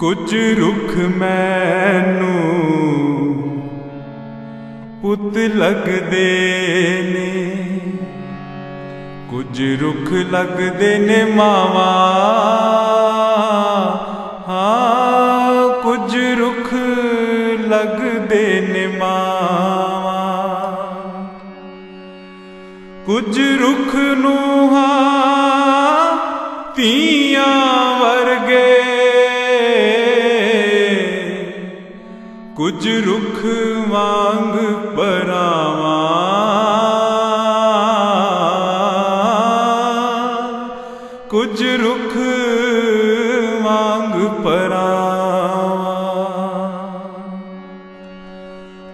ਕੁਝ ਰੁੱਖ ਮੈਨੂੰ ਪੁੱਤ ਲੱਗਦੇ ਨੇ। ਕੁਝ ਰੁੱਖ ਲੱਗਦੇ ਨੇ ਮਾਵਾ। ਹਾਂ, ਕੁਝ ਰੁੱਖ ਲੱਗਦੇ ਨੇ ਮਾਵਾ। ਕੁਝ ਰੁੱਖ ਨੂੰ ਹਾਂ ਤੀਆਂ ਕੁਝ ਰੁੱਖ ਵਾਂਗ ਪਰਾਵਾਂ ਕੁਝ ਰੁੱਖ ਵਾਂਗ ਪਰਾਵਾਂ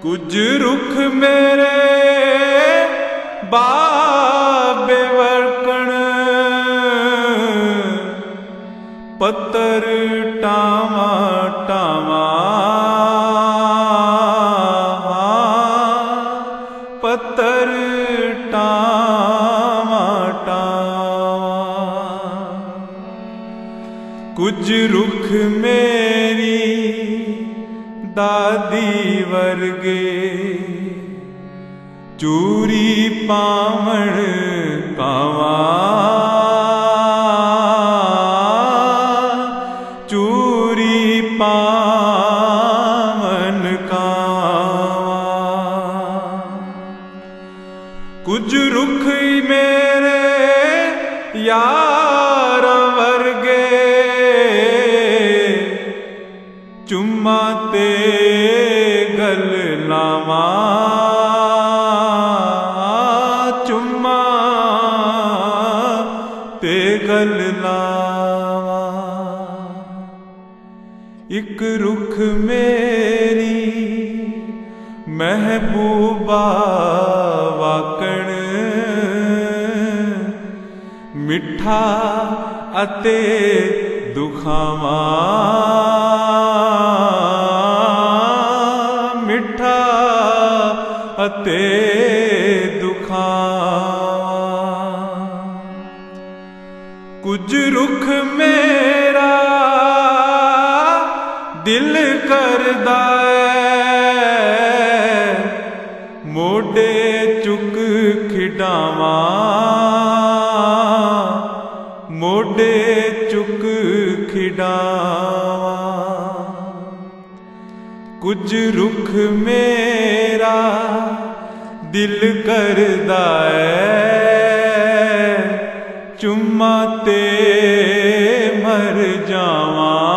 ਕੁਝ ਰੁੱਖ ਮੇਰੇ ਬਾਬੇ ਵਰਕਣ। ਪੱਤਰ ਟਾਵਾ ਕੁਝ ਰੁਖ ਮੇਰੀ ਦਾਦੀ ਵਰਗੇ। ਚੂਰੀ ਪਾਵਣ ਕਾਵਾ। ਚੂਰੀ ਪਾਵਨ ਕਾਵਾ। ਕੁਝ ਰੁੱਖ ਮੇਰੇ ਯਾਰ ਲਾਵਾ ਚੁੰਮਾ ਤੇ ਗਲ ਲਾਵਾ। ਇੱਕ ਰੁੱਖ ਮੇਰੀ ਮਹਿਬੂਬਾ ਵਾਕਣ। ਮਿੱਠਾ ਅਤੇ ਦੁਖਾਵਾਂ ਅਤੇ ਦੁਖਾਂ। ਕੁਝ ਰੁੱਖ ਮੇਰਾ ਦਿਲ ਕਰਦਾ ਏ ਮੋਢੇ ਚੁੱਕ ਖਿਡਾਵਾਂ। ਮੋਢੇ ਚੁੱਕ ਖਿਡਾਵਾਂ। ਕੁਝ ਰੁੱਖ ਮੇ ਦਿਲ ਕਰਦਾ ਏ ਚੁੰਮਾ ਤੇ ਮਰ ਜਾਵਾਂ।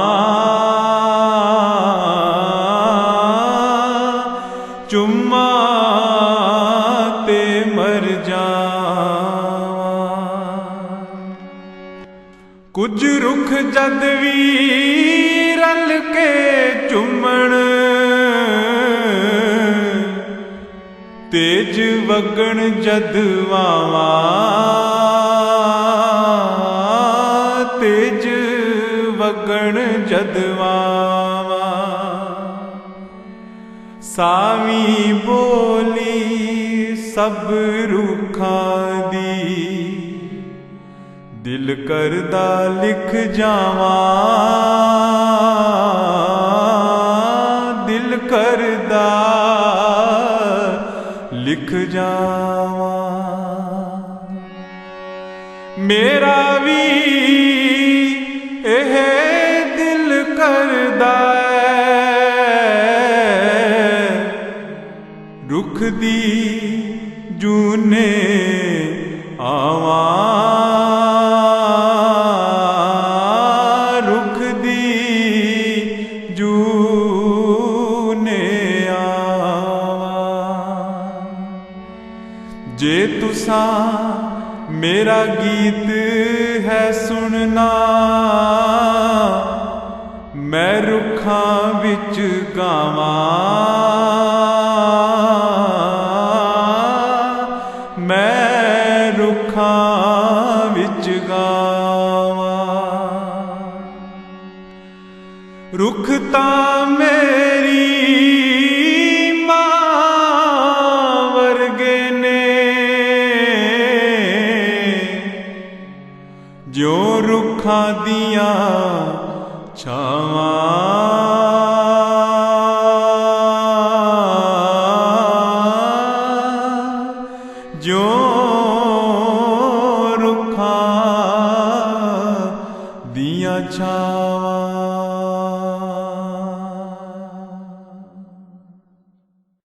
ਚੁੰਮਾ ਤੇ ਮਰ ਜਾਵਾਂ। ਕੁਝ ਰੁੱਖ ਜਦ ਵੀ ਰਲ ਕੇ ਚੁੰਮਣ ਤੇਜ ਵਗਣ ਜਦ ਵਾਵਾ, ਤੇਜ ਵਗਣ ਜਦ ਵਾਵਾ। ਸਾਵੀ ਬੋਲੀ ਸਭ ਰੁਖਾਂ ਦੀ, ਦਿਲ ਕਰਦਾ ਲਿਖ ਜਾਵਾਂ। ਲਿਖ ਜਾਵਾਂ। ਮੇਰਾ ਵੀ ਇਹ ਦਿਲ ਕਰਦਾ ਏ ਰੁੱਖ ਦੀ ਜੂਨੇ ਆਵਾਂ। ਜੇ ਤੁਸਾਂ ਮੇਰਾ ਗੀਤ ਹੈ ਸੁਣਨਾ, ਮੈਂ ਰੁੱਖਾਂ ਵਿੱਚ ਗਾਵਾਂ। ਮੈਂ ਰੁੱਖਾਂ ਵਿੱਚ ਗਾਵਾਂ। ਰੁੱਖ ਤਾਂ ਮੇਰੀ ਰੁੱਖਾਂ ਦੀਆਂ ਛਾਵਾਂ। ਜੋ ਰੁੱਖਾਂ ਦੀਆਂ ਛਾਵਾਂ।